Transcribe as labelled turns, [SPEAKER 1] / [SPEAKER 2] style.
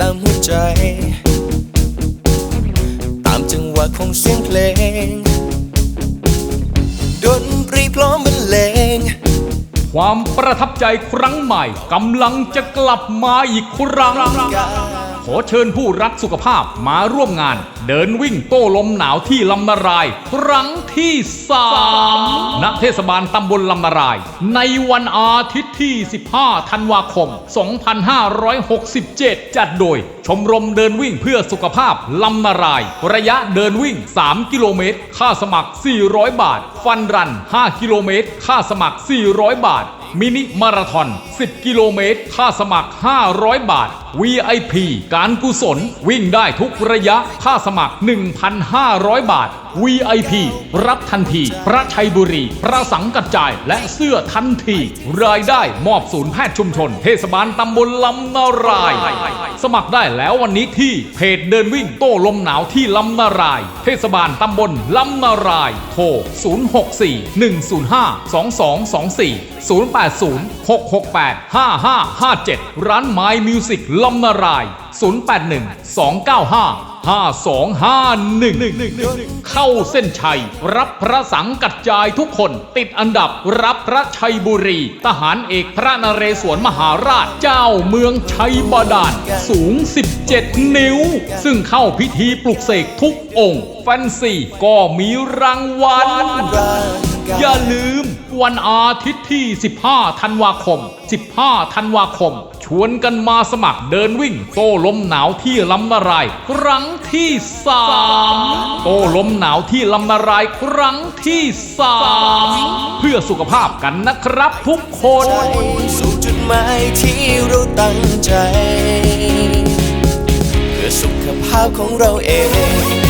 [SPEAKER 1] ตามหัวใจ ตามจังหวะของเสียงเพลง ดนตรีพร้อมบรรเลง
[SPEAKER 2] ความประทับใจครั้งใหม่กำลังจะกลับมาอีกครั้ง ขอเชิญผู้รักสุขภาพมาร่วมงาน เดินวิ่งโต้ลมหนาวที่ลำนาราย ครั้งที่3ณเทศบาลตำบลลำนาราย ในวันอาทิตย์ที่ 15 ธันวาคม 2567 จัดโดย ชมรมเดินวิ่งเพื่อสุขภาพลำนาราย ระยะเดินวิ่ง 3 กิโลเมตร ค่าสมัคร 400 บาท ฟันรัน 5 กิโลเมตร ค่าสมัคร 400 บาทมินิมาราทอน 10 กิโลเมตร ค่าสมัคร 500 บาท VIP การกุศลวิ่งได้ทุกระยะ ค่าสมัคร 1,500 บาท VIP รับทันที พระชัยบุรี พระสังกัจจายและเสื้อทันที รายได้มอบศูนย์แพทย์ชุมชน เทศบาลตำบลลำนาราย สมัครได้แล้ววันนี้ที่เพจเดินวิ่งโต้ลมหนาวที่ลำนาราย เทศบาลตำบลลำนาราย โทร 064 105 2224 080 668 5557 ร้านไม้มิวสิกลำนาราย 081 295 5251 เข้าเส้นชัย รับพระสังกัดจายทุกคน ติดอันดับรับพระชัยบุรี ทหารเอกพระนเรศวรมหาราชเจ้าเมืองชัยบาดาลสูง 17 นิ้ว ซึ่งเข้าพิธีปลุกเสกทุกองค์ แฟนซีก็มีรางวัลอย่าลืม วันอาทิตย์ที่ 15 ธันวาคม 15 ธันวาคม ชวนกันมาสมัครเดินวิ่ง โต้ลมหนาวที่ลำนารายครั้งที่ 3 โต้ลมหนาวที่ลำนารายครั้งที่ 3 เพื่อสุขภาพกันนะครับทุกคน
[SPEAKER 1] สู่จุดหมายที่เราตั้งใจ เพื่อสุขภาพของเราเอง